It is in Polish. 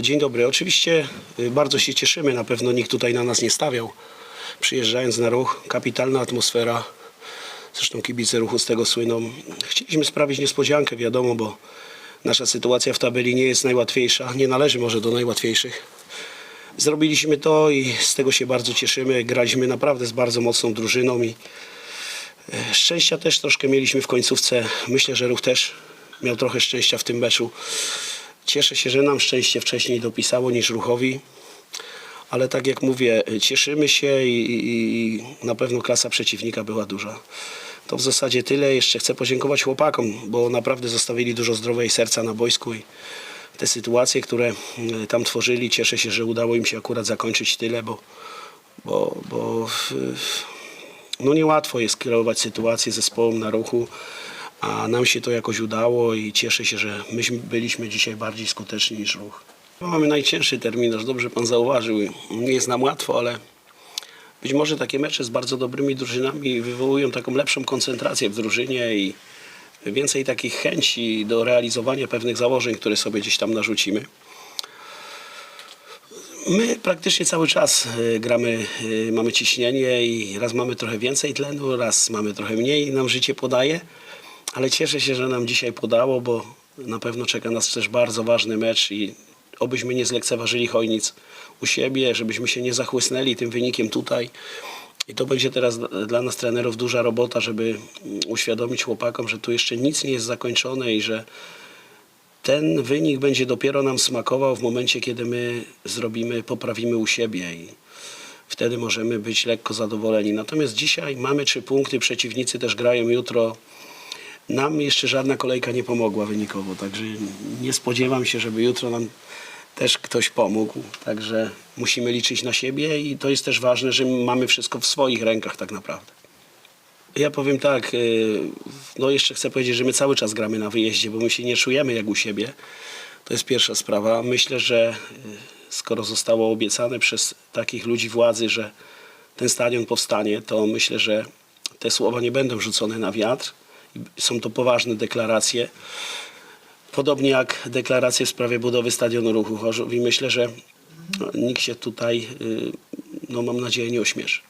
Dzień dobry. Oczywiście y, bardzo się cieszymy. Na pewno nikt tutaj na nas nie stawiał. Przyjeżdżając na ruch, kapitalna atmosfera. Zresztą kibice ruchu z tego słyną. Chcieliśmy sprawić niespodziankę, wiadomo, bo nasza sytuacja w tabeli nie jest najłatwiejsza. Nie należy może do najłatwiejszych. Zrobiliśmy to i z tego się bardzo cieszymy. Graliśmy naprawdę z bardzo mocną drużyną i e, szczęścia też troszkę mieliśmy w końcówce. Myślę, że ruch też miał trochę szczęścia w tym meczu. Cieszę się, że nam szczęście wcześniej dopisało niż ruchowi. Ale tak jak mówię, cieszymy się i, i, i na pewno klasa przeciwnika była duża. To w zasadzie tyle. Jeszcze chcę podziękować chłopakom, bo naprawdę zostawili dużo zdrowia i serca na boisku i te sytuacje, które y, tam tworzyli, cieszę się, że udało im się akurat zakończyć tyle, bo, bo, bo y, no niełatwo jest kierować sytuację zespołem na ruchu, a nam się to jakoś udało i cieszę się, że myśmy byliśmy dzisiaj bardziej skuteczni niż ruch. Mamy najcięższy terminarz, dobrze pan zauważył. Nie jest nam łatwo, ale być może takie mecze z bardzo dobrymi drużynami wywołują taką lepszą koncentrację w drużynie i więcej takich chęci do realizowania pewnych założeń, które sobie gdzieś tam narzucimy. My praktycznie cały czas y, gramy, y, mamy ciśnienie i raz mamy trochę więcej tlenu, raz mamy trochę mniej nam życie podaje. Ale cieszę się, że nam dzisiaj podało, bo na pewno czeka nas też bardzo ważny mecz i obyśmy nie zlekceważyli Chojnic u siebie, żebyśmy się nie zachłysnęli tym wynikiem tutaj. I to będzie teraz dla- nas trenerów duża robota, żeby uświadomić chłopakom, że tu jeszcze nic nie jest zakończone i że ten wynik będzie dopiero nam smakował w momencie, kiedy my zrobimy, poprawimy u siebie i wtedy możemy być lekko zadowoleni. Natomiast dzisiaj mamy trzy punkty, przeciwnicy też grają jutro. Nam jeszcze żadna kolejka nie pomogła wynikowo, także nie spodziewam się, żeby jutro nam też ktoś pomógł. Także musimy liczyć na siebie i to jest też ważne, że mamy wszystko w swoich rękach tak naprawdę. Ja powiem tak, y, no jeszcze chcę powiedzieć, że my cały czas gramy na wyjeździe, bo my się nie czujemy jak u siebie. To jest pierwsza sprawa. Myślę, że y, skoro zostało obiecane przez takich ludzi władzy, że ten stadion powstanie, to myślę, że te słowa nie będą rzucone na wiatr. Są to poważne deklaracje. Podobnie jak deklaracje w sprawie budowy stadionu ruchu Chorzów i myślę, że no, nikt się tutaj, y, no mam nadzieję, nie ośmieszy.